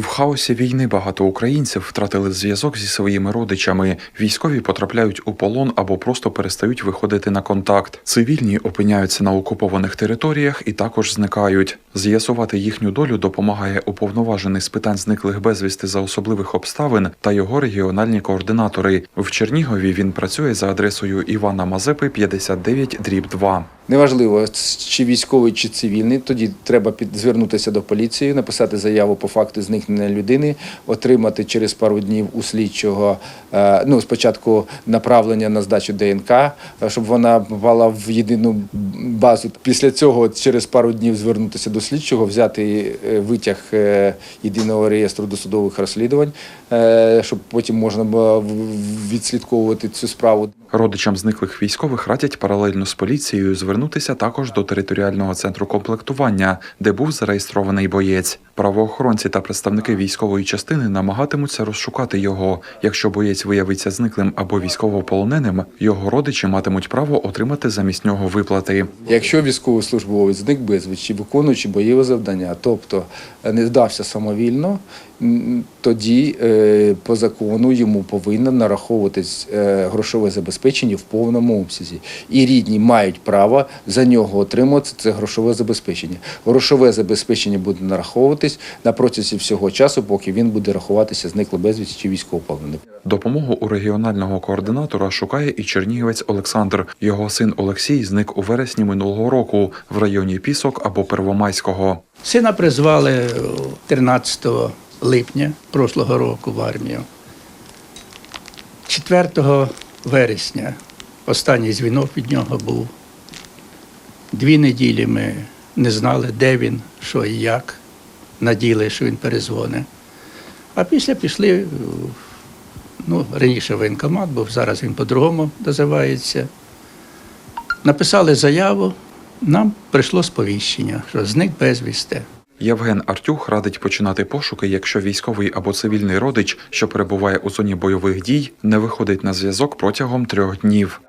В хаосі війни багато українців втратили зв'язок зі своїми родичами. Військові потрапляють у полон або просто перестають виходити на контакт. Цивільні опиняються на окупованих територіях і також зникають. З'ясувати їхню долю допомагає уповноважений з питань зниклих безвісти за особливих обставин та його регіональні координатори. В Чернігові він працює за адресою Івана Мазепи 59 дріб 2. Неважливо, чи військовий, чи цивільний, тоді треба під, звернутися до поліції, написати заяву по факту зникнення людини, отримати через пару днів у слідчого е, ну, спочатку направлення на здачу ДНК, е, щоб вона попала в єдину базу. Після цього через пару днів звернутися до слідчого, взяти е, витяг єдиного реєстру досудових розслідувань, щоб потім можна було відслідковувати цю справу. Родичам зниклих військових радять паралельно з поліцією звернутися також до територіального центру комплектування, де був зареєстрований боєць. Правоохоронці та представники військової частини намагатимуться розшукати його. Якщо боєць виявиться зниклим або військовополоненим, його родичі матимуть право отримати замість нього виплати. Якщо військовослужбовець зник безвісті, виконуючи бойове завдання, тобто е, не здався самовільно, тоді е, по закону йому повинно нараховуватись е, грошове забезпечення в повному обсязі. І рідні мають право за нього отримати це грошове забезпечення. Грошове забезпечення буде нараховуватись на протязі всього часу, поки він буде рахуватися зникло безвісті чи військовополоненим. Допомогу у регіонального координатора шукає і чернігівець Олександр. Його син Олексій зник у вересні минулого року в районі Пісок або Первомайського. Сина призвали 13 липня прошлого року в армію. 4 вересня останній дзвінок від нього був. Дві неділі ми не знали, де він, що і як. Наділи, що він перезвонить. А після пішли, ну, раніше воєнкомат був, зараз він по-другому називається. Написали заяву, нам прийшло сповіщення, що зник безвісти. Євген Артюх радить починати пошуки, якщо військовий або цивільний родич, що перебуває у зоні бойових дій, не виходить на зв'язок протягом трьох днів.